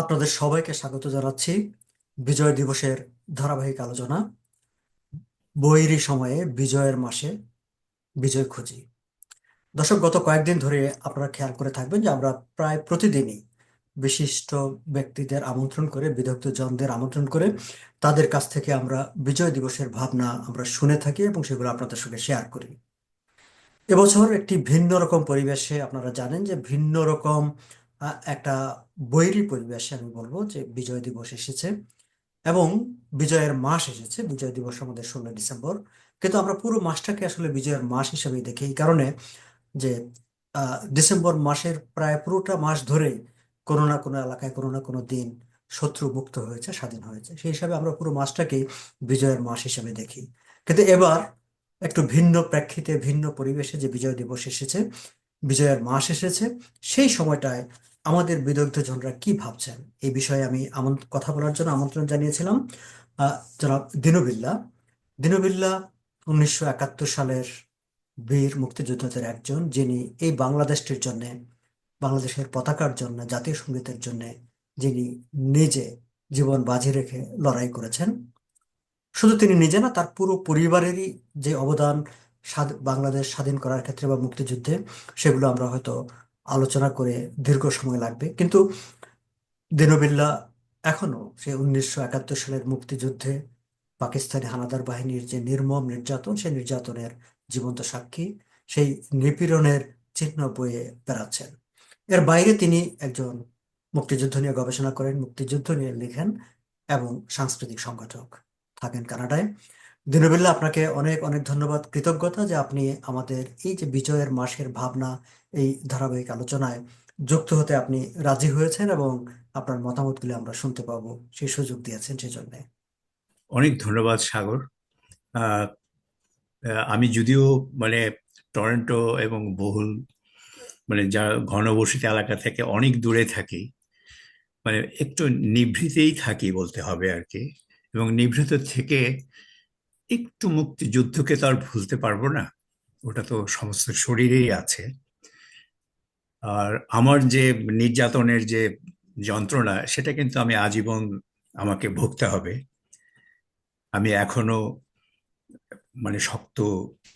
আপনাদের সবাইকে স্বাগত জানাচ্ছি। বিজয় দিবসের ধারাবাহিক আলোচনা। বৈরী সময়ে বিজয়ের মাসে বিজয় খুঁজি। দর্শক, গত কয়েকদিন ধরে আপনারা খেয়াল করে থাকবেন যে আমরা প্রায় প্রতিদিনই বিশিষ্ট ব্যক্তিদের আমন্ত্রণ করে বিদগ্ধ জনদের আমন্ত্রণ করে তাদের কাছ থেকে আমরা বিজয় দিবসের ভাবনা আমরা শুনে থাকি এবং সেগুলো আপনাদের সঙ্গে শেয়ার করি। এবছর একটি ভিন্ন রকম পরিবেশে আপনারা জানেন যে ভিন্ন রকম একটা বৈরী পরিবেশে আমি বলব যে বিজয় দিবস এসেছে এবং বিজয়ের মাস এসেছে। বিজয় দিবস আমাদের ষোলো ডিসেম্বর। কিন্তু আমরা পুরো মাসটাকে আসলে বিজয়ের মাস হিসেবে দেখি এই কারণে যে ডিসেম্বর মাসের প্রায় পুরোটা মাস ধরে কোনো না কোনো এলাকায় কোনো না কোনো দিন শত্রু মুক্ত হয়েছে, স্বাধীন হয়েছে। সেই হিসাবে আমরা পুরো মাসটাকেই বিজয়ের মাস হিসেবে দেখি। কিন্তু এবার একটু ভিন্ন প্রেক্ষিতে, ভিন্ন পরিবেশে যে বিজয় দিবস এসেছে, বিজয়ের মাস এসেছে, সেই সময়টায় আমাদের বিদগ্ধজনরা কি ভাবছেন? এই বিষয়ে আমি কথা বলার জন্য আমন্ত্রণ জানিয়েছিলাম। জনাব দিনুবিল্লাহ দিনুবিল্লাহ উনিশশো একাত্তর সালের বীর মুক্তিযোদ্ধাদের একজন, যিনি এই বাংলাদেশটির জন্য, বাংলাদেশের পতাকার জন্য, জাতীয় সঙ্গীতের জন্য, যিনি নিজে জীবন বাজি রেখে লড়াই করেছেন। শুধু তিনি নিজে না, তার পুরো পরিবারেরই যে অবদান বাংলাদেশ স্বাধীন করার ক্ষেত্রে বা মুক্তিযুদ্ধে, সেগুলো আমরা হয়তো আলোচনা করে দীর্ঘ সময় লাগবে। কিন্তু দিনবিল্লাহ এখনও সে উনিশশো একাত্তর সালের মুক্তিযুদ্ধে পাকিস্তানি হানাদার বাহিনীর যে নির্মম নির্যাতন, সেই নির্যাতনের জীবন্ত সাক্ষী, সেই নিপীড়নের চিহ্ন বয়ে বেড়াচ্ছেন। এর বাইরে তিনি একজন মুক্তিযুদ্ধ নিয়ে গবেষণা করেন, মুক্তিযুদ্ধ নিয়ে লেখেন এবং সাংস্কৃতিক সংগঠক থাকেন কানাডায়। দিনবিল্লাহ আপনাকে অনেক অনেক ধন্যবাদ, কৃতজ্ঞতা যে আপনি আমাদের এই যে বিজয়ের মাসের ভাবনা, এই ধারাবাহিক আলোচনায় যুক্ত হতে আপনি রাজি হয়েছেন এবং আপনার মতামতগুলি আমরা শুনতে পাবো, সেই সুযোগ দিয়েছেন সেজন্য। অনেক ধন্যবাদ, সাগর। আমি যদিও মানে টরন্টো এবং বহুল মানে যা ঘনবসতি এলাকা থেকে অনেক দূরে থাকি মানে একটু নিভৃতেই থাকি বলতে হবে আর কি, এবং নিভৃত থেকে একটু মুক্তিযুদ্ধকে তো আর ভুলতে পারব না। ওটা তো সমস্ত শরীরেই আছে। আর আমার যে নির্যাতনের যে যন্ত্রণা, সেটা কিন্তু আমি আজীবন আমাকে ভুগতে হবে। আমি এখনও মানে শক্ত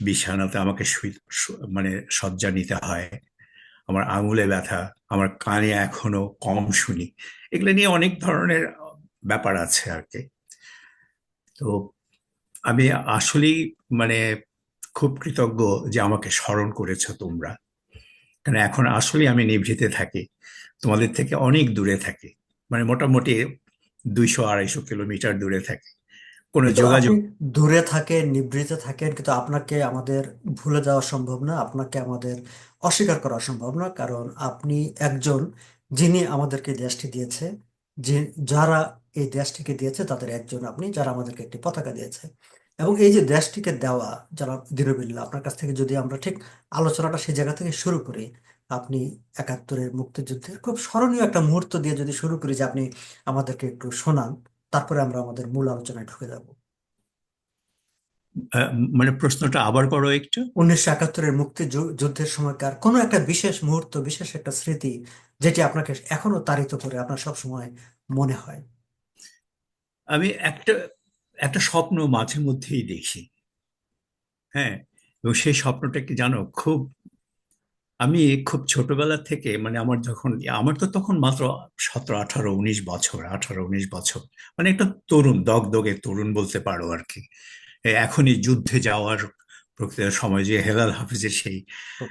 বিছানাতে আমাকে মানে শয্যা নিতে হয়। আমার আঙুলে ব্যথা, আমার কানে এখনও কম শুনি। এগুলো নিয়ে অনেক ধরনের ব্যাপার আছে আর কি। তো আমি আসলেই মানে খুব কৃতজ্ঞ যে আমাকে স্মরণ করেছ তোমরা। কারণ এখন আসলে আমি নিভৃতে থাকি তোমাদের থেকে অনেক দূরে থাকি মানে মোটামুটি দুইশো আড়াইশো কিলোমিটার দূরে থাকি। কোনো যোগাযোগ দূরে থাকেন নিভৃতে থাকেন কিন্তু আপনাকে আমাদের ভুলে যাওয়া সম্ভব না আপনাকে আমাদের অস্বীকার করা সম্ভব না কারণ আপনি একজন যিনি আমাদেরকে দেশটি দিয়েছে। যে যারা এই দেশটিকে দিয়েছে, তাদের একজন আপনি যারা আমাদেরকে একটি পতাকা দিয়েছে। এবং এই যে দেশটিকে দেওয়া, যারা দৃঢ়বিল্লা আপনার কাছ থেকে যদি আমরা ঠিক আলোচনাটা সেই জায়গা থেকে শুরু করি, আপনি একাত্তরের মুক্তিযুদ্ধের খুব স্মরণীয় একটা মুহূর্ত দিয়ে যদি শুরু করি যে আপনি আমাদেরকে একটু শোনান, তারপরে আমরা আমাদের মূল আলোচনায় ঢুকে যাব। মানে প্রশ্নটা আবার করো একটু। উনিশশো একাত্তরের মুক্তি যুদ্ধের সময়কার কোনো একটা বিশেষ মুহূর্ত বিশেষ একটা স্মৃতি যেটি আপনাকে এখনও তাড়িত করে আপনার সব সময় মনে হয়? আমি একটা একটা স্বপ্ন মাঝে মধ্যেই দেখি। হ্যাঁ এবং সেই স্বপ্নটা কি জানো? খুব আমি খুব ছোটবেলা থেকে মানে আমার যখন আমার তো তখন মাত্র সতেরো আঠারো উনিশ বছর আঠারো উনিশ বছর মানে একটা তরুণ দগদগে তরুণ বলতে পারো আর কি। এখনই যুদ্ধে যাওয়ার প্রকৃত সময় যে হেলাল হাফিজের সেই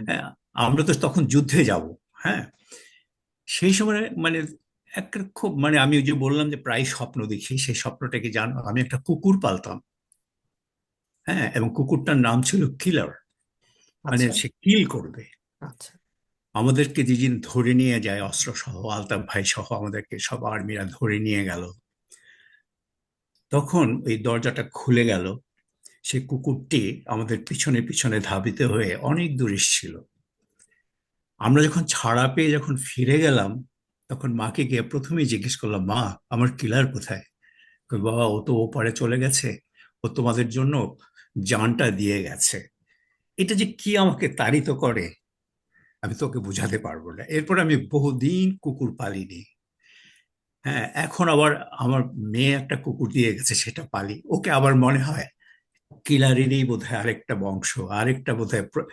হ্যাঁ, আমরা তো তখন যুদ্ধে যাব হ্যাঁ। সেই সময় মানে একটা খুব মানে আমি যে বললাম যে প্রায় স্বপ্ন দেখি সেই স্বপ্নটা কি জানো আমি একটা কুকুর পালতাম হ্যাঁ এবং কুকুরটার নাম ছিল কিলার। মানে আচ্ছা। সে কিল করবে। আচ্ছা। আমাদেরকে যেদিন ধরে নিয়ে যায় অস্ত্র সহ আলতাফ ভাই সহ আমাদেরকে সব আর্মিরা ধরে নিয়ে গেল। তখন ওই দরজাটা খুলে গেল সেই কুকুরটি আমাদের পিছনে পিছনে ধাবিত হয়ে অনেক দূর এসেছিল। আমরা যখন ছাড়া পেয়ে যখন ফিরে গেলাম, তখন মাকে গিয়ে প্রথমেই জিজ্ঞেস করলাম, মা, আমার কিলার কোথায়? বাবা, ও তো ওপারে চলে গেছে। ও তোমাদের জন্য জানটা দিয়ে গেছে। এটা যে কি আমাকে তাড়িত করে, আমি তোকে বোঝাতে পারব না। এরপর আমি বহুদিন কুকুর পালিনি। হ্যাঁ এখন আবার আমার মেয়ে একটা কুকুর দিয়ে গেছে, সেটা পালি। ওকে আবার মনে হয় কিলারিরই বোধহয় আরেকটা বংশ আরেকটা বোধহয় প্র-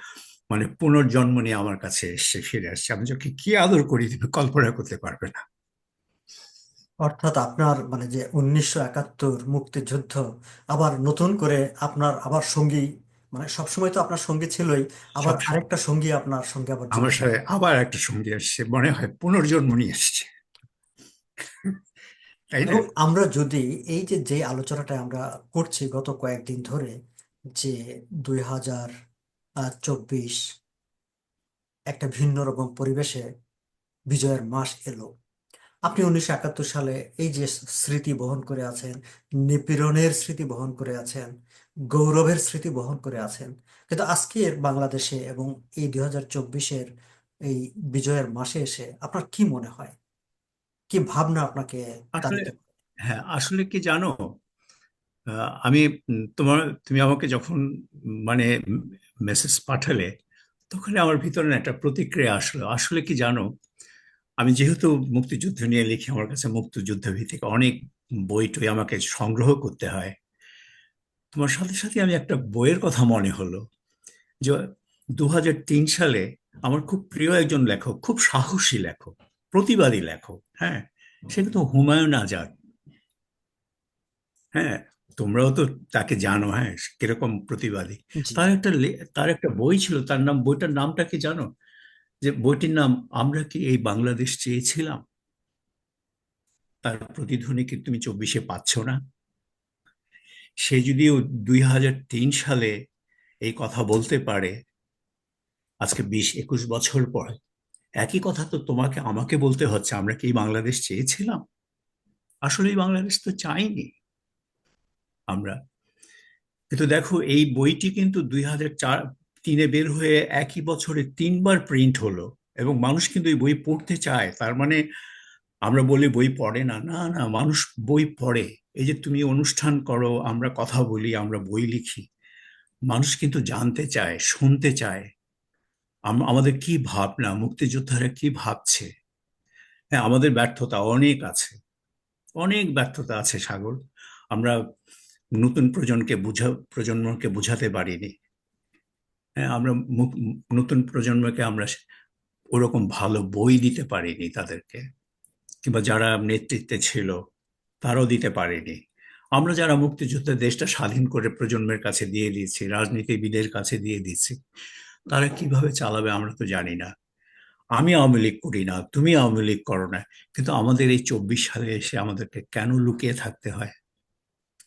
মানে পুনর্জন্ম নিয়ে আমার কাছে এসে ফিরে আসছে। আমি ওকে কি আদর করি তুমি কল্পনা করতে পারবে না। অর্থাৎ আপনার মানে যে উনিশশো একাত্তর মুক্তিযুদ্ধ আবার নতুন করে আপনার আবার সঙ্গী মানে সবসময় তো আপনার সঙ্গী ছিলই আবার আরেকটা সঙ্গী আপনার সঙ্গে আবার আমার সাথে আবার একটা সঙ্গী আসছে মনে হয় পুনর্জন্ম নিয়ে এসছে তাই না? এবং আমরা যদি এই যে যে আলোচনাটা আমরা করছি গত কয়েকদিন ধরে যে দুই হাজার চব্বিশ একটা ভিন্ন রকম পরিবেশে বিজয়ের মাস এলো। আপনি উনিশশো একাত্তর সালে এই যে স্মৃতি বহন করে আছেন, নিপীড়নের স্মৃতি বহন করে আছেন, গৌরবের স্মৃতি বহন করে আছেন, কিন্তু আজকের বাংলাদেশে এবং এই দুই হাজার চব্বিশের এই বিজয়ের মাসে এসে আপনার কি মনে হয়? কি ভাবনা আপনাকে আসলে হ্যাঁ আসলে কি জানো? আমি তোমার তুমি আমাকে যখন মানে মেসেজ পাঠালে তখন আমার ভিতরে একটা প্রতিক্রিয়া আসলো। আসলে কি জানো? আমি যেহেতু মুক্তিযুদ্ধ নিয়ে লিখি আমার কাছে মুক্তিযুদ্ধ ভিত্তিক অনেক বই টই আমাকে সংগ্রহ করতে হয় তোমার সাথে সাথে আমি একটা বইয়ের কথা মনে হলো যে দু হাজার তিন সালে আমার খুব প্রিয় একজন লেখক খুব সাহসী লেখক প্রতিবাদী লেখক হ্যাঁ সে কিন্তু হুমায়ুন আজাদ। হ্যাঁ তোমরাও তো তাকে জানো হ্যাঁ কীরকম প্রতিবাদী। তার একটা তার একটা বই ছিল তার নাম বইটার নামটা কি জানো? যে বইটির নাম আমরা কি এই বাংলাদেশ চেয়েছিলাম? তার প্রতিধ্বনি কি তুমি চব্বিশে পাচ্ছ না? সে যদি দুই হাজার তিন সালে এই কথা বলতে পারে আজকে বিশ একুশ বছর পর একই কথা তো তোমাকে, আমাকে বলতে হচ্ছে, আমরা কি বাংলাদেশ চেয়েছিলাম? আসলে বাংলাদেশ তো চাইনি আমরা। কিন্তু দেখো, এই বইটি কিন্তু দুই হাজার চার, তিনে বের হয়ে একই বছরে তিনবার প্রিন্ট হলো এবং মানুষ কিন্তু এই বই পড়তে চায়। তার মানে আমরা বলি বই পড়ে না না না, মানুষ বই পড়ে। এই যে তুমি অনুষ্ঠান করো, আমরা কথা বলি, আমরা বই লিখি। মানুষ কিন্তু জানতে চায়, শুনতে চায়। আমাদের কি ভাবনা, মুক্তিযোদ্ধারা কি ভাবছে? হ্যাঁ আমাদের ব্যর্থতা অনেক আছে। অনেক ব্যর্থতা আছে, সাগর। আমরা নতুন প্রজন্মকে বুঝা, প্রজন্মকে বুঝাতে পারিনি। হ্যাঁ আমরা নতুন প্রজন্মকে আমরা ওরকম ভালো বই দিতে পারিনি তাদেরকে। কিংবা যারা নেতৃত্বে ছিল, তারাও দিতে পারেনি। আমরা যারা মুক্তিযুদ্ধে দেশটা স্বাধীন করে প্রজন্মের কাছে দিয়ে দিয়েছি রাজনীতিবিদের কাছে দিয়ে দিচ্ছি তারা কীভাবে চালাবে আমরা তো জানি না। আমি আওয়ামী লীগ করি না, তুমি আওয়ামী লীগ করো না। কিন্তু আমাদের এই চব্বিশ সালে এসে আমাদেরকে কেন লুকিয়ে থাকতে হয়?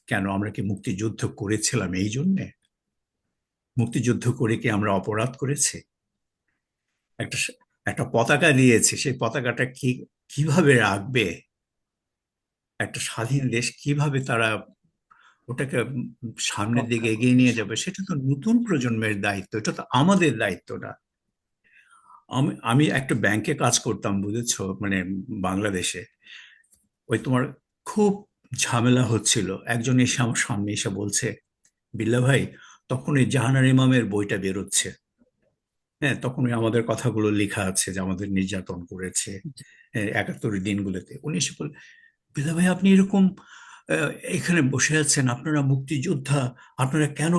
কেন আমরা কি মুক্তিযুদ্ধ করেছিলাম এই জন্যে? মুক্তিযুদ্ধ করে কি আমরা অপরাধ করেছি? একটা একটা পতাকা দিয়েছে, সেই পতাকাটা কি, কীভাবে রাখবে? একটা স্বাধীন দেশ কীভাবে তারা ওটাকে সামনের দিকে এগিয়ে নিয়ে যাবে। সেটা তো নতুন প্রজন্মের দায়িত্ব এটা তো আমাদের দায়িত্ব না আমি আমি একটা ব্যাংকে কাজ করতাম বুঝেছ মানে বাংলাদেশে। ওই তোমার খুব ঝামেলা হচ্ছিল। একজন এসে আমার সামনে এসে বলছে বিল্লা ভাই তখন ওই জাহানার ইমামের বইটা বেরোচ্ছে। হ্যাঁ তখন ওই আমাদের কথাগুলো লেখা আছে যে আমাদের নির্যাতন করেছে হ্যাঁ, একাত্তরের দিনগুলোতে। উনি এসে বলে বিল্লা ভাই আপনি এরকম আহ, এখানে বসে আছেন আপনারা মুক্তিযোদ্ধা, আপনারা কেন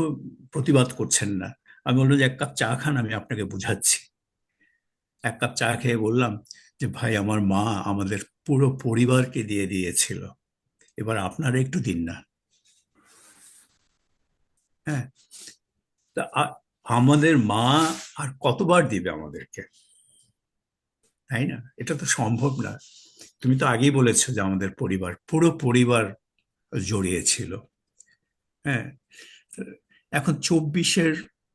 প্রতিবাদ করছেন না? আমি বললাম যে, এক কাপ চা খান, আমি আপনাকে বুঝাচ্ছি। এক কাপ চা খেয়ে বললাম যে, ভাই, আমার মা আমাদের পুরো পরিবারকে দিয়ে দিয়েছিল। এবার আপনারা একটু দিন না। হ্যাঁ। তা আমাদের মা আর কতবার দিবে আমাদেরকে? তাই না? এটা তো সম্ভব না। তুমি তো আগেই বলেছ যে, আমাদের পরিবার, পুরো পরিবার জড়িয়ে ছিল হ্যাঁ এখন চব্বিশের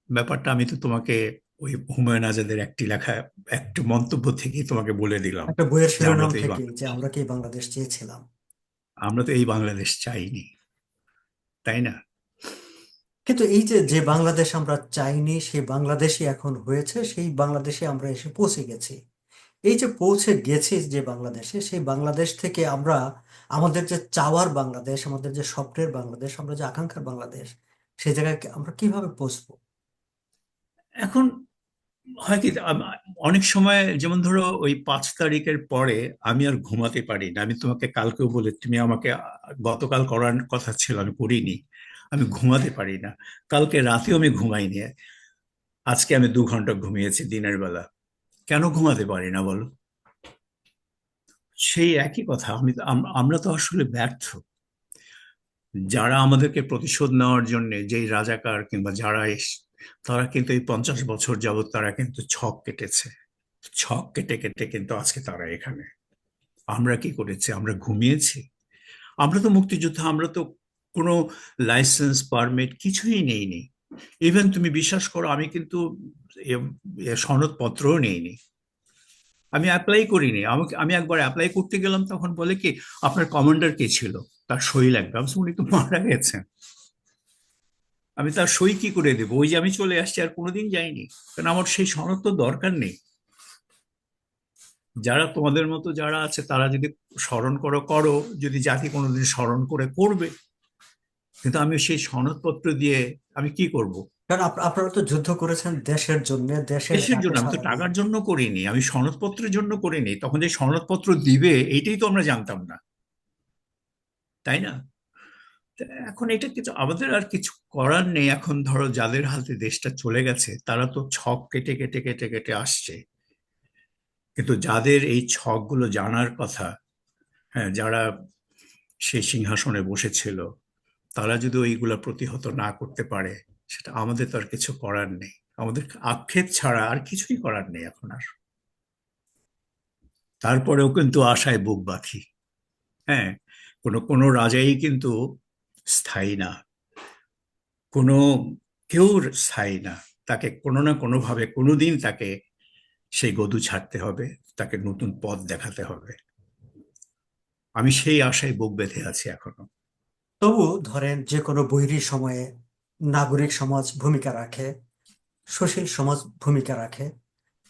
ব্যাপারটা আমি তো তোমাকে ওই হুমায়ুন আজাদের একটি লেখা একটি মন্তব্য থেকেই তোমাকে বলে দিলাম। একটা বইয়ের আমরা শিরোনাম তো এই থেকে যে আমরা কি বাংলাদেশ চেয়েছিলাম। আমরা তো এই বাংলাদেশ চাইনি তাই না? কিন্তু এই যে যে বাংলাদেশ আমরা চাইনি সেই বাংলাদেশই এখন হয়েছে সেই বাংলাদেশে আমরা এসে পৌঁছে গেছি। এই যে পৌঁছে গেছি যে বাংলাদেশে সেই বাংলাদেশ থেকে আমরা আমাদের যে চাওয়ার বাংলাদেশ, আমাদের যে স্বপ্নের বাংলাদেশ, আমরা যে আকাঙ্ক্ষার বাংলাদেশ সেই জায়গায় আমরা কীভাবে পৌঁছবো? এখন হয় কি অনেক সময় যেমন ধরো ওই পাঁচ তারিখের পরে আমি আর ঘুমাতে পারি না। আমি তোমাকে কালকেও বলে, তুমি আমাকে গতকাল করার কথা ছিল, আমি করিনি। আমি ঘুমাতে পারি না। কালকে রাতেও আমি ঘুমাইনি। আজকে আমি দু ঘণ্টা ঘুমিয়েছি দিনের বেলা। কেন ঘুমাতে পারি না বলো? সেই একই কথা, আমি আম- আমরা তো আসলে ব্যর্থ। যারা আমাদেরকে প্রতিশোধ নেওয়ার জন্য যেই রাজাকার কিংবা যারা এস, তারা কিন্তু এই পঞ্চাশ বছর যাবত তারা কিন্তু ছক কেটেছে। ছক কেটে কেটে কিন্তু আজকে তারা এখানে। আমরা কি করেছি? আমরা ঘুমিয়েছি। আমরা তো মুক্তিযুদ্ধ, আমরা তো কোনো লাইসেন্স, পারমিট কিছুই নেইনি। ইভেন তুমি বিশ্বাস করো, আমি কিন্তু সনদপত্রও নেইনি। আমি অ্যাপ্লাই করিনি। আমাকে, আমি একবার অ্যাপ্লাই করতে গেলাম, তখন বলে কি, আপনার কমান্ডার কে ছিল? তার সই লাগবে। আমি উনি তো মারা গেছেন। আমি তার সই কি করে দেবো? ওই যে আমি চলে আসছি, আর কোনোদিন যাইনি। কারণ আমার সেই সনদ তো দরকার নেই। যারা তোমাদের মতো যারা আছে, তারা যদি স্মরণ করো করো। যদি জাতি কোনোদিন স্মরণ করে করবে। কিন্তু আমি সেই সনদপত্র দিয়ে আমি কি করব? কারণ আপ- আপনারা তো যুদ্ধ করেছেন দেশের জন্য দেশের দেশের জন্য আমি তো টাকার জন্য করিনি আমি সনদপত্রের জন্য করিনি তখন যে সনদপত্র দিবে এইটাই তো আমরা জানতাম না। তাই না? তা এখন এটা কিছু আমাদের আর কিছু করার নেই এখন ধরো যাদের হাতে দেশটা চলে গেছে তারা তো ছক কেটে কেটে কেটে কেটে আসছে। কিন্তু যাদের এই ছকগুলো জানার কথা হ্যাঁ যারা সেই সিংহাসনে বসেছিল তারা যদি ওইগুলো প্রতিহত না করতে পারে সেটা আমাদের তো আর কিছু করার নেই। আমাদের আক্ষেপ ছাড়া আর কিছুই করার নেই এখন আর। তারপরেও কিন্তু আশায় বুক বাঁধি। হ্যাঁ কোনো কোনো রাজাই কিন্তু স্থায়ী না। কোনো, কেউ স্থায়ী না। তাকে কোনো না কোনোভাবে কোনোদিন তাকে সেই গদু ছাড়তে হবে, তাকে নতুন পথ দেখাতে হবে। আমি সেই আশায় বুক বেঁধে আছি এখনও। তবু ধরেন যে কোনো বৈরী সময়ে নাগরিক সমাজ ভূমিকা রাখে, সুশীল সমাজ ভূমিকা রাখে,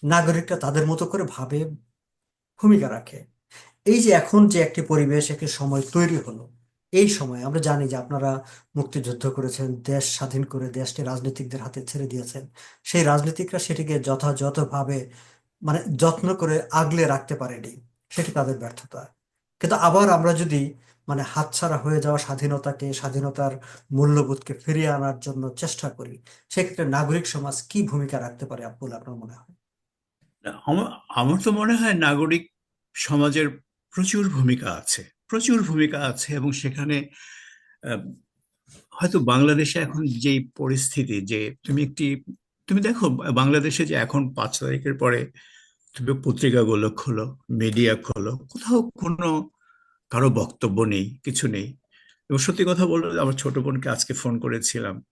নাগরিকরা তাদের মতো করে ভাবে, ভূমিকা রাখে। এই যে এখন যে একটি পরিবেশ, একটি সময় তৈরি হলো, এই সময় আমরা জানি যে আপনারা মুক্তিযুদ্ধ করেছেন, দেশ স্বাধীন করে দেশটি রাজনীতিকদের হাতে ছেড়ে দিয়েছেন। সেই রাজনীতিকরা সেটিকে যথাযথভাবে মানে যত্ন করে আগলে রাখতে পারেনি, সেটি তাদের ব্যর্থতা। কিন্তু আবার আমরা যদি মানে হাতছাড়া হয়ে যাওয়া স্বাধীনতাকে, স্বাধীনতার মূল্যবোধকে ফিরিয়ে আনার জন্য চেষ্টা করি। সেক্ষেত্রে নাগরিক সমাজ কি ভূমিকা রাখতে পারে বলে আপনার মনে হয়? আমার তো মনে হয় নাগরিক সমাজের প্রচুর ভূমিকা আছে, প্রচুর ভূমিকা আছে এবং সেখানে হয়তো বাংলাদেশে এখন যে পরিস্থিতি যে তুমি একটি, তুমি দেখো বাংলাদেশে যে এখন পাঁচ তারিখের পরে তুমি পত্রিকাগুলো খোলো মিডিয়া খোলো, কোথাও কোনো কারও বক্তব্য নেই, কিছু নেই। এবং সত্যি কথা বলল আমার ছোট বোনকে আজকে ফোন করেছিলাম।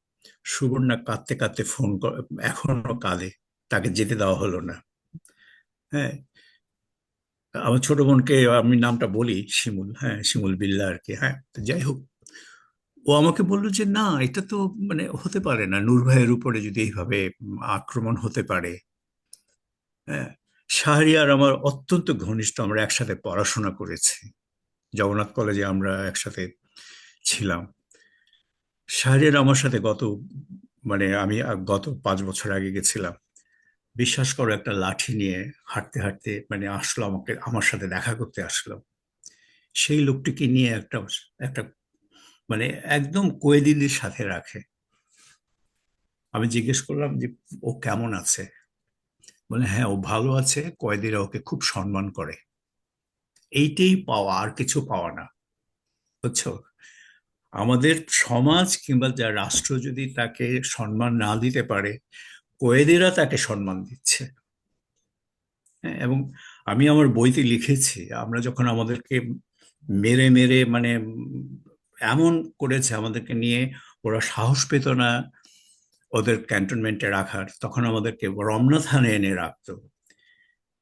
সুবর্ণা কাঁদতে কাঁদতে ফোন এখনও কাঁদে। তাকে যেতে দেওয়া হলো না। হ্যাঁ? আমার ছোট বোনকে আমি নামটা বলি, শিমুল। হ্যাঁ শিমুল বিল্লা আর কি। হ্যাঁ যাই হোক। ও আমাকে বলল যে, না, এটা তো মানে হতে পারে না। নূর ভাইয়ের উপরে যদি এইভাবে আক্রমণ হতে পারে। হ্যাঁ? শাহরিয়ার আমার অত্যন্ত ঘনিষ্ঠ। আমরা একসাথে পড়াশোনা করেছি। জগন্নাথ কলেজে আমরা একসাথে ছিলাম। শাহরিয়ার আমার সাথে গত মানে আমি গত পাঁচ বছর আগে গেছিলাম। বিশ্বাস করো, একটা লাঠি নিয়ে হাঁটতে হাঁটতে মানে আসলো আমাকে, আমার সাথে দেখা করতে আসলো। সেই লোকটিকে নিয়ে একটা একটা মানে একদম কয়েদিদের সাথে রাখে। আমি জিজ্ঞেস করলাম যে, ও কেমন আছে? বলে হ্যাঁ ও ভালো আছে। কয়েদিরা ওকে খুব সম্মান করে। এইটাই পাওয়া আর কিছু পাওয়া না। বুঝছ? আমাদের সমাজ কিংবা যা রাষ্ট্র যদি তাকে সম্মান না দিতে পারে কয়েদিরা তাকে সম্মান দিচ্ছে। হ্যাঁ, এবং আমি আমার বইতে লিখেছি আমরা যখন আমাদেরকে মেরে মেরে মানে এমন করেছে আমাদেরকে নিয়ে ওরা সাহস পেত না ওদের ক্যান্টনমেন্টে রাখার তখন আমাদেরকে রমনা থানে এনে রাখতো।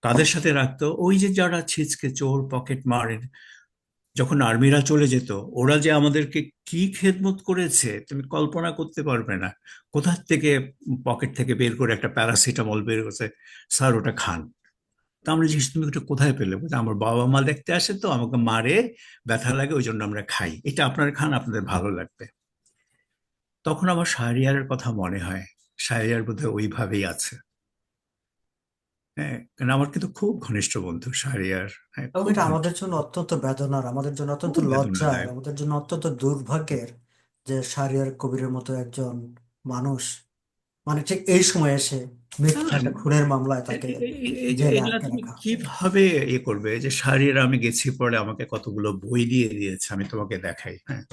কাদের সাথে রাখতো। ওই যে যারা ছিচকে চোর, পকেট মারেন, যখন আর্মিরা চলে যেত, ওরা যে আমাদেরকে কি খেদমত করেছে, তুমি কল্পনা করতে পারবে না। কোথার থেকে পকেট থেকে বের করে একটা প্যারাসিটামল বের করেছে? স্যার, ওটা খান। তা আমরা জিজ্ঞেস তুমি ওটা কোথায় পেলে? আমার বাবা মা দেখতে আসে তো, আমাকে মারে, ব্যথা লাগে, ওই জন্য আমরা খাই। এটা আপনার খান, আপনাদের ভালো লাগবে। তখন আমার শাহরিয়ারের কথা মনে হয়। শাহরিয়ার বোধহয় ওইভাবেই আছে। হ্যাঁ কারণ আমার কিন্তু খুব ঘনিষ্ঠ বন্ধু শাহরিয়ার হ্যাঁ এবং খুব এটা ঘনিষ্ঠ। আমাদের জন্য অত্যন্ত বেদনার আমাদের জন্য অত্যন্ত খুব লজ্জার বেদনাদায়ক। আমাদের জন্য অত্যন্ত দুর্ভাগ্যের যে শাহরিয়ার কবিরের মতো একজন মানুষ মানে ঠিক এই সময় এসে মিথ্যা একটা খুনের মামলায় তাকে এ- এ- এ- এ- জেলে এগুলা আটকে তুমি রাখা কীভাবে ইয়ে করবে? যে শাহরিয়ার আমি গেছি পরে আমাকে কতগুলো বই দিয়ে দিয়েছে আমি তোমাকে দেখাই হ্যাঁ।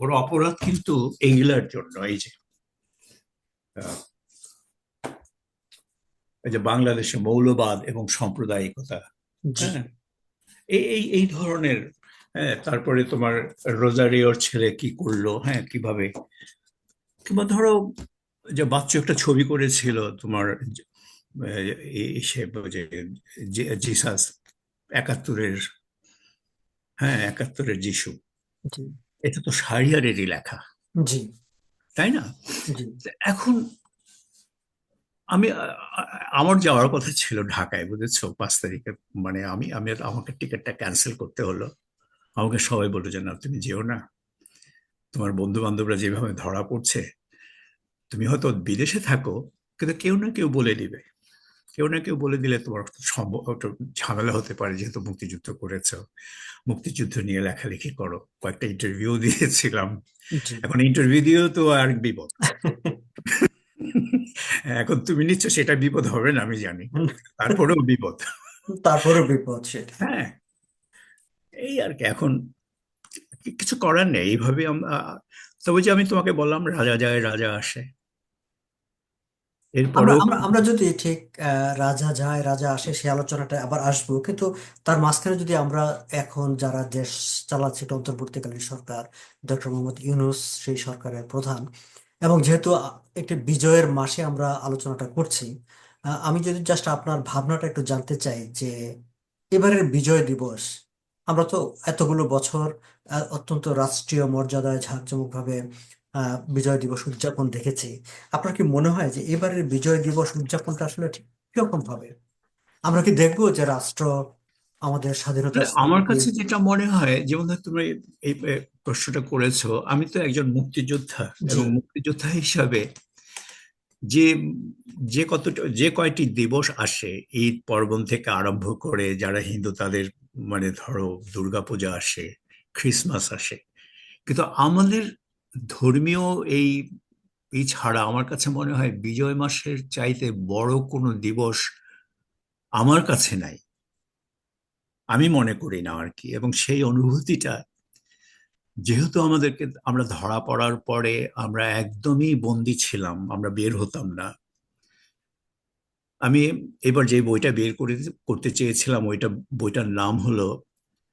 ওর অপরাধ কিন্তু এইগুলার জন্য এই যে যে বাংলাদেশে মৌলবাদ এবং সাম্প্রদায়িকতা হ্যাঁ? এই এই ধরনের হ্যাঁ তারপরে তোমার রোজারিওর ছেলে কি করল হ্যাঁ কীভাবে? কিংবা ধরো যে বাচ্চু একটা ছবি করেছিল তোমার যে যে- জিসাস একাত্তরের হ্যাঁ একাত্তরের যিশু। এটা তো শাহরিয়ারেরই লেখা। জি। তাই না? এখন আমি আমার যাওয়ার কথা ছিল ঢাকায় বুঝেছ? পাঁচ তারিখে মানে আমি আমি আমাকে টিকিটটা ক্যান্সেল করতে হলো। আমাকে সবাই বলল যে না তুমি যেও না। তোমার বন্ধু বান্ধবরা যেভাবে ধরা পড়ছে তুমি হয়তো বিদেশে থাকো কিন্তু কেউ না কেউ বলে দিবে। কেউ না কেউ বলে দিলে তোমার সম্ভব ঝামেলা হতে পারে যেহেতু মুক্তিযুদ্ধ করেছ। মুক্তিযুদ্ধ নিয়ে লেখালেখি করো। কয়েকটা ইন্টারভিউ দিয়েছিলাম। এখন ইন্টারভিউ দিয়েও তো আর বিপদ। এখন তুমি নিচ্ছ সেটা বিপদ হবে না আমি জানি। তারপরেও বিপদ। তারপরে বিপদ সেটা। হ্যাঁ। এই আর কি এখন কিছু করার নেই। এইভাবে আমরা তবে যে আমি তোমাকে বললাম রাজা যায় রাজা আসে। আমরা এরপরেও আমরা আমরা যদি ঠিক আহ, রাজা যায় রাজা আসে সেই আলোচনাটা আবার আসব। কিন্তু তার মাঝখানে যদি আমরা এখন যারা দেশ চালাচ্ছে এটা অন্তর্বর্তীকালীন সরকার ডক্টর মোহাম্মদ ইউনূস সেই সরকারের প্রধান এবং যেহেতু আ- একটি বিজয়ের মাসে আমরা আলোচনাটা করছি আহ, আমি যদি জাস্ট আপনার ভাবনাটা একটু জানতে চাই যে এবারের বিজয় দিবস আমরা তো এতগুলো বছর আহ, অত্যন্ত রাষ্ট্রীয় মর্যাদায় ঝাঁকজমকভাবে বিজয় দিবস উদযাপন দেখেছি। আপনার কি মনে হয় যে এবারের বিজয় দিবস উদযাপনটা আসলে ঠিক কীরকম ভাবে আমরা কি দেখব যে রাষ্ট্র আমাদের স্বাধীনতার মানে আমার কাছে যেটা মনে হয় যেমন তুমি এই প্রশ্নটা করেছ আমি তো একজন মুক্তিযোদ্ধা এবং মুক্তিযোদ্ধা হিসাবে যে যে কত যে কয়টি দিবস আসে ঈদ পার্বণ থেকে আরম্ভ করে যারা হিন্দু তাদের মানে ধরো দুর্গাপূজা আসে ক্রিসমাস আসে। কিন্তু আমাদের ধর্মীয় এই এই ছাড়া আমার কাছে মনে হয় বিজয় মাসের চাইতে বড় কোনো দিবস আমার কাছে নাই। আমি মনে করি না আর কি। এবং সেই অনুভূতিটা যেহেতু আমাদেরকে আমরা ধরা পড়ার পরে আমরা একদমই বন্দি ছিলাম, আমরা বের হতাম না। আমি এবার যে বইটা বের করে করতে চেয়েছিলাম, ওইটা বইটার নাম হলো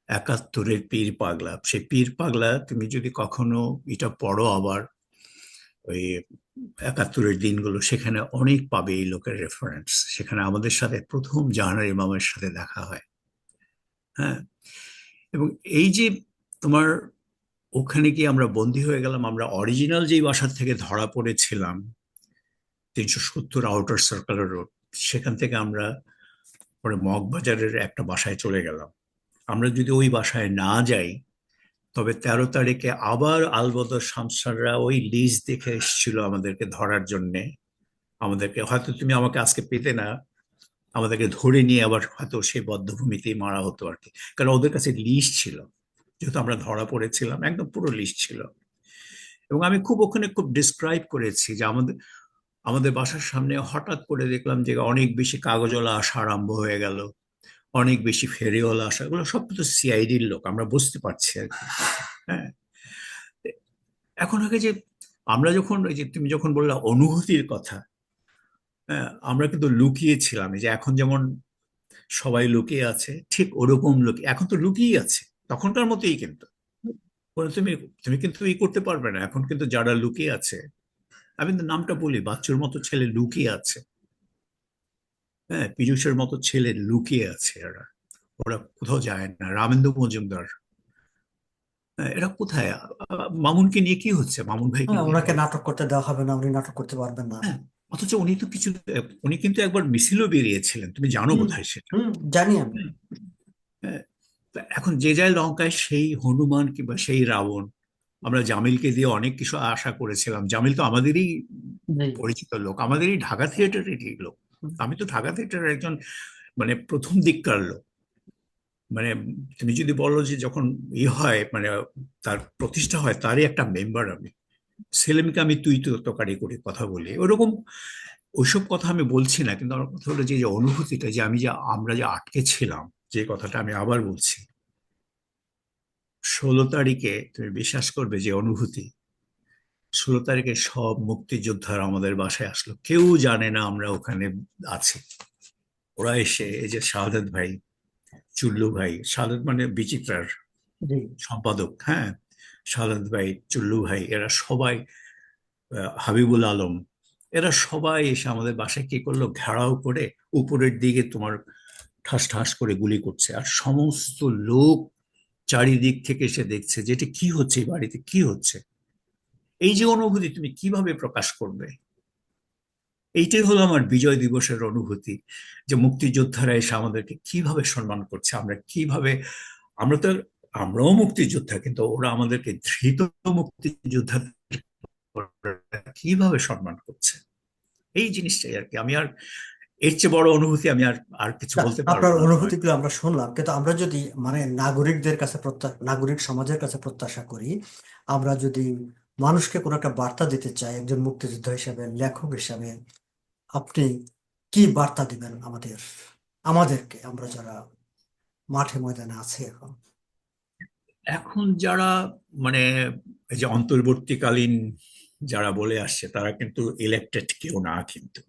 একাত্তরের পীর পাগলা। সেই পীর পাগলা তুমি যদি কখনো এটা পড়ো আবার, ওই একাত্তরের দিনগুলো, সেখানে অনেক পাবে এই লোকের রেফারেন্স সেখানে আমাদের সাথে প্রথম জাহানার ইমামের সাথে দেখা হয়। হ্যাঁ? এবং এই যে তোমার ওখানে গিয়ে আমরা বন্দী হয়ে গেলাম, আমরা অরিজিনাল যেই বাসার থেকে ধরা পড়েছিলাম, তিনশো সত্তর আউটার সার্কেল রোড সেখান থেকে আমরা পরে মগবাজারের একটা বাসায় চলে গেলাম। আমরা যদি ওই বাসায় না যাই, তবে তেরো তারিখে আবার আলবদর শামসাররা ওই লিজ দেখে এসেছিল আমাদেরকে ধরার জন্যে। আমাদেরকে, হয়তো তুমি আমাকে আজকে পেতে না, আমাদেরকে ধরে নিয়ে আবার হয়তো সেই বদ্ধভূমিতেই মারা হতো আর কি। কারণ ওদের কাছে লিস্ট ছিল, যেহেতু আমরা ধরা পড়েছিলাম, একদম পুরো লিস্ট ছিল। এবং আমি খুব ওখানে খুব ডিসক্রাইব করেছি যে আমাদের আমাদের বাসার সামনে হঠাৎ করে দেখলাম যে অনেক বেশি কাগজওয়ালা আসা আরম্ভ হয়ে গেল। অনেক বেশি ফেরিওয়ালা আসা, এগুলো সব তো সিআইডির লোক, আমরা বুঝতে পারছি আর কি। হ্যাঁ। এখন আগে যে আমরা যখন ওই যে তুমি যখন বললা অনুভূতির কথা হ্যাঁ আমরা কিন্তু লুকিয়েছিলাম যে এখন যেমন সবাই লুকিয়ে আছে, ঠিক ওরকম লুকিয়ে এখন তো লুকিয়ে আছে, তখনকার মতোই কিন্তু। কোনো তুমি তুমি কিন্তু ই করতে পারবে না, এখন কিন্তু যারা লুকিয়ে আছে, আমি তো নামটা বলি, বাচ্চুর মতো ছেলে লুকিয়ে আছে। হ্যাঁ পীযূষের মতো ছেলে লুকিয়ে আছে এরা। ওরা কোথাও যায় না। রামেন্দ্র মজুমদার। হ্যাঁ, এরা কোথায়? মামুনকে নিয়ে কি হচ্ছে? মামুন ভাইকে হ্যাঁ ওনাকে নাটক করতে দেওয়া হবে না উনি নাটক করতে পারবেন না। হ্যাঁ অথচ উনি তো কিছু উনি কিন্তু একবার মিছিলও বেরিয়েছিলেন। তুমি জানো বোধহয় সেটা? জানি আমি। হ্যাঁ এখন যে যায় লঙ্কায় সেই হনুমান কিংবা সেই রাবণ আমরা জামিলকে দিয়ে অনেক কিছু আশা করেছিলাম। জামিল তো আমাদেরই পরিচিত লোক আমাদেরই ঢাকা থিয়েটারেরই লোক। আমি তো ঢাকা থিয়েটারের একজন মানে প্রথম দিককার লোক। মানে তুমি যদি বলো যে যখন ই হয় মানে তার প্রতিষ্ঠা হয়, তারই একটা মেম্বার আমি। সেলিমকে আমি তুই তো তোকারি করে কথা বলি। ওরকম ওইসব কথা আমি বলছি না, কিন্তু আমার কথা হলো যে অনুভূতিটা, যে আমি যে, আমরা যে আটকে ছিলাম, যে কথাটা আমি আবার বলছি। ষোলো তারিখে তুমি বিশ্বাস করবে যে অনুভূতি ষোলো তারিখে সব মুক্তিযোদ্ধারা আমাদের বাসায় আসলো। কেউ জানে না আমরা ওখানে আছি। ওরা এসে এই যে শাহাদাত ভাই চুল্লু ভাই শাহাদাত মানে বিচিত্রার সম্পাদক হ্যাঁ? শাহাদাত ভাই চুল্লু ভাই এরা সবাই হাবিবুল আলম এরা সবাই এসে আমাদের বাসায় কি করল? ঘেরাও করে উপরের দিকে তোমার ঠাস ঠাস করে গুলি করছে। আর সমস্ত লোক চারিদিক থেকে এসে দেখছে যে এটা কি হচ্ছে এই বাড়িতে? কি হচ্ছে? এই যে অনুভূতি তুমি কীভাবে প্রকাশ করবে? এইটাই হলো আমার বিজয় দিবসের অনুভূতি যে মুক্তিযোদ্ধারা এসে আমাদেরকে কীভাবে সম্মান করছে আমরা কীভাবে আমরা তো আমরাও মুক্তিযোদ্ধা কিন্তু ওরা আমাদেরকে ধৃত মুক্তিযোদ্ধা কীভাবে সম্মান করছে? এই জিনিসটাই আর কি। আমি আর এর চেয়ে বড় অনুভূতি আমি আর আর কিছু বলতে পারব আপনার না। অনুভূতিগুলো আমরা শুনলাম কিন্তু আমরা যদি মানে নাগরিকদের কাছে নাগরিক সমাজের কাছে প্রত্যাশা করি আমরা যদি মানুষকে কোনো একটা বার্তা দিতে চাই একজন মুক্তিযোদ্ধা হিসাবে লেখক হিসাবে আপনি কি বার্তা দিবেন আমাদের আমাদেরকে? আমরা যারা মাঠে ময়দানে আছি এখন। এখন যারা মানে এই যে অন্তর্বর্তীকালীন যারা বলে আসছে তারা কিন্তু ইলেক্টেড কেউ না কিন্তু।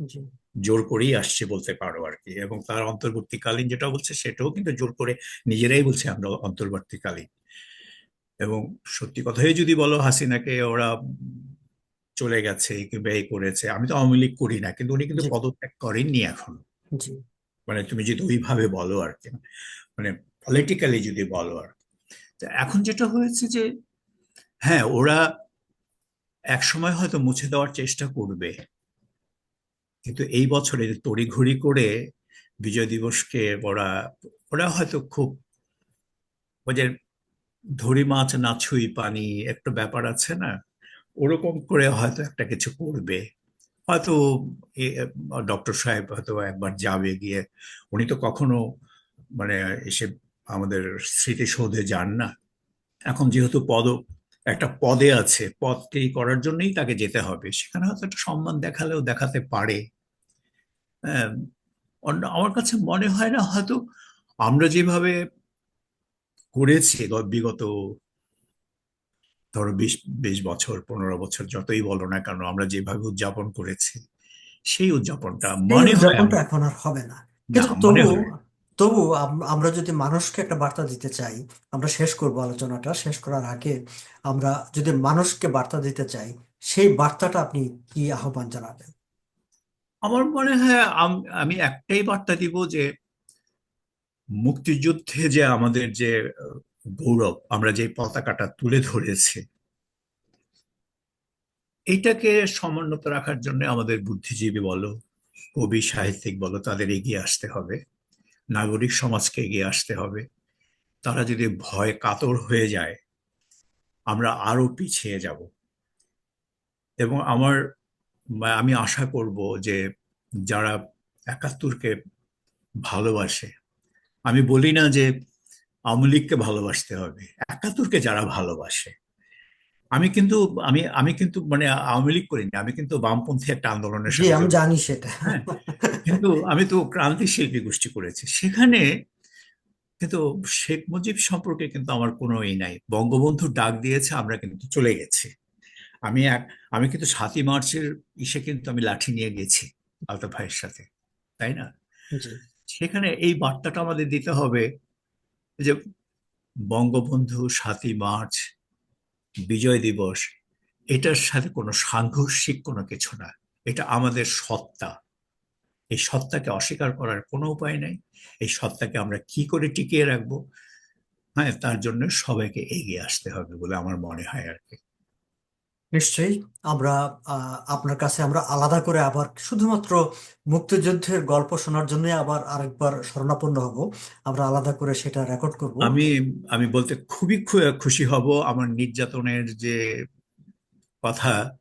জোর করেই আসছে বলতে পারো আর কি। এবং তার অন্তর্বর্তীকালীন যেটা বলছে সেটাও কিন্তু জোর করে নিজেরাই বলছে আমরা অন্তর্বর্তীকালীন। এবং সত্যি কথাই যদি বলো হাসিনাকে ওরা চলে গেছে কিংবা এই করেছে আমি তো আওয়ামী লীগ করি না কিন্তু উনি কিন্তু পদত্যাগ করেননি এখন। মানে তুমি যদি ওইভাবে বলো আর কি মানে পলিটিক্যালি যদি বলো আর তো এখন যেটা হয়েছে যে হ্যাঁ ওরা এক সময় হয়তো মুছে দেওয়ার চেষ্টা করবে কিন্তু এই বছরে তড়িঘড়ি করে বিজয় দিবসকে ওরা ওরা হয়তো খুব যে ধরি মাছ না ছুঁই পানি একটা ব্যাপার আছে না? ওরকম করে হয়তো একটা কিছু করবে। হয়তো ডক্টর সাহেব হয়তো একবার যাবে গিয়ে। উনি তো কখনো মানে এসে আমাদের স্মৃতিসৌধে যান না। এখন যেহেতু পদ, একটা পদে আছে, পদটি করার জন্যই তাকে যেতে হবে। সেখানে হয়তো একটা সম্মান দেখালেও দেখাতে পারে। হ্যাঁ অন্য- আমার কাছে মনে হয় না হয়তো আমরা যেভাবে করেছি বিগত ধরো বিশ বিশ বছর পনেরো বছর যতই বলো না কেন আমরা যেভাবে উদযাপন করেছি সেই উদযাপনটা মনে হয় উদযাপনটা এখন আর হবে না। কিন্তু তবু তবু আম- আমরা যদি মানুষকে একটা বার্তা দিতে চাই আমরা শেষ করব আলোচনাটা শেষ করার আগে আমরা যদি মানুষকে বার্তা দিতে চাই সেই বার্তাটা আপনি কি আহ্বান জানাবেন? আমার মনে হয় আমি একটাই বার্তা দিব যে মুক্তিযুদ্ধে যে আমাদের যে, গৌরব, আমরা যে পতাকাটা তুলে ধরেছি, এটাকে সমুন্নত রাখার জন্য আমাদের বুদ্ধিজীবী বলো, কবি, সাহিত্যিক বলো, তাদের এগিয়ে আসতে হবে। নাগরিক সমাজকে এগিয়ে আসতে হবে। তারা যদি ভয় কাতর হয়ে যায়, আমরা আরও পিছিয়ে যাব। এবং আমার, আমি আশা করব যে যারা একাত্তরকে ভালোবাসে আমি বলি না যে আওয়ামী লীগকে ভালোবাসতে হবে একাত্তরকে যারা ভালোবাসে। আমি কিন্তু আমি আমি কিন্তু মানে আওয়ামী লীগ করিনি আমি কিন্তু বামপন্থী একটা আন্দোলনের সাথে আমি জানি সেটা। হ্যাঁ কিন্তু আমি তো ক্রান্তি শিল্পী গোষ্ঠী করেছি। সেখানে কিন্তু শেখ মুজিব সম্পর্কে কিন্তু আমার কোনো ই নাই। বঙ্গবন্ধু ডাক দিয়েছে আমরা কিন্তু চলে গেছি। আমি এক আমি কিন্তু সাতই মার্চের ইসে কিন্তু আমি লাঠি নিয়ে গেছি আলতাফ ভাইয়ের সাথে তাই না? সেখানে এই বার্তাটা আমাদের দিতে হবে যে বঙ্গবন্ধু সাতই মার্চ, বিজয় দিবস, এটার সাথে কোনো সাংঘর্ষিক কোনো কিছু না। এটা আমাদের সত্তা। এই সত্তাকে অস্বীকার করার কোনো উপায় নাই। এই সত্তাকে আমরা কি করে টিকিয়ে রাখব? হ্যাঁ তার জন্য সবাইকে এগিয়ে আসতে হবে বলে আমার মনে হয় আর কি। নিশ্চয়ই আমরা আহ, আপনার কাছে আমরা আলাদা করে আবার শুধুমাত্র মুক্তিযুদ্ধের গল্প শোনার জন্য আবার আরেকবার শরণাপন্ন হব। আমরা আলাদা করে সেটা রেকর্ড করব। আমি আমি বলতে খুবই খু- খুশি হব আমার নির্যাতনের যে কথা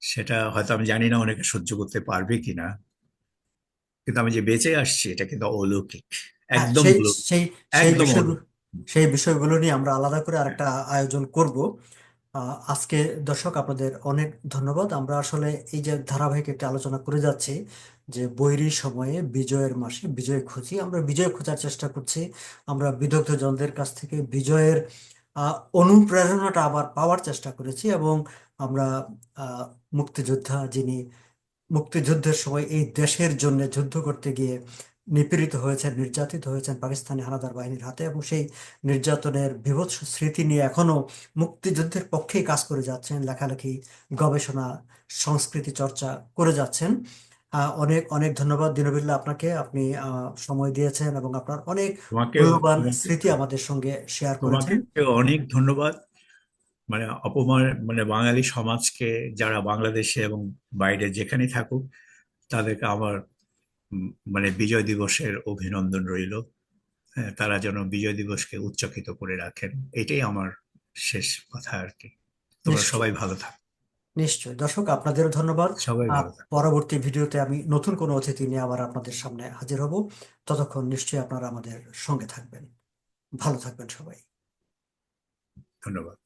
সেটা হয়তো আমি জানি না অনেকে সহ্য করতে পারবে কিনা। কিন্তু আমি যে বেঁচে আসছি এটা কিন্তু অলৌকিক। হ্যাঁ একদম সেই অলৌকিক। সেই সেই একদম বিষয়গুলো অলৌকিক। সেই বিষয়গুলো নিয়ে আমরা আলাদা করে আরেকটা আয়োজন করব। আজকে দর্শক, আপনাদের অনেক ধন্যবাদ। আমরা আসলে এই যে ধারাবাহিক একটা আলোচনা করে যাচ্ছি যে বৈরী সময়ে বিজয়ের মাসে বিজয় খুঁজি। আমরা বিজয় খোঁজার চেষ্টা করছি। আমরা বিদগ্ধ জনদের কাছ থেকে বিজয়ের অনুপ্রেরণাটা আবার পাওয়ার চেষ্টা করেছি এবং আমরা মুক্তিযোদ্ধা যিনি, মুক্তিযুদ্ধের সময় এই দেশের জন্য যুদ্ধ করতে গিয়ে নিপীড়িত হয়েছেন নির্যাতিত হয়েছেন পাকিস্তানি হানাদার বাহিনীর হাতে এবং সেই নির্যাতনের বিভৎস স্মৃতি নিয়ে এখনও মুক্তিযুদ্ধের পক্ষেই কাজ করে যাচ্ছেন লেখালেখি গবেষণা সংস্কৃতি চর্চা করে যাচ্ছেন। অনেক অনেক ধন্যবাদ দিনবিল্লাহ আপনাকে আপনি সময় দিয়েছেন এবং আপনার অনেক মূল্যবান স্মৃতি আমাদের সঙ্গে শেয়ার করেছেন। অনেক ধন্যবাদ। মানে অপমান মানে বাঙালি সমাজকে যারা বাংলাদেশে এবং বাইরে যেখানেই থাকুক তাদেরকে আমার মানে বিজয় দিবসের অভিনন্দন রইল। হ্যাঁ, তারা যেন বিজয় দিবসকে উচ্চকিত করে রাখেন এটাই আমার শেষ কথা আর কি। তোমরা সবাই ভালো থাক। নিশ্চয়। দর্শক আপনাদেরও ধন্যবাদ। সবাই ভালো থাকো। পরবর্তী ভিডিওতে আমি নতুন কোনো অতিথি নিয়ে আবার আপনাদের সামনে হাজির হব। ততক্ষণ নিশ্চয়ই আপনারা আমাদের সঙ্গে থাকবেন। ভালো থাকবেন সবাই। ধন্যবাদ।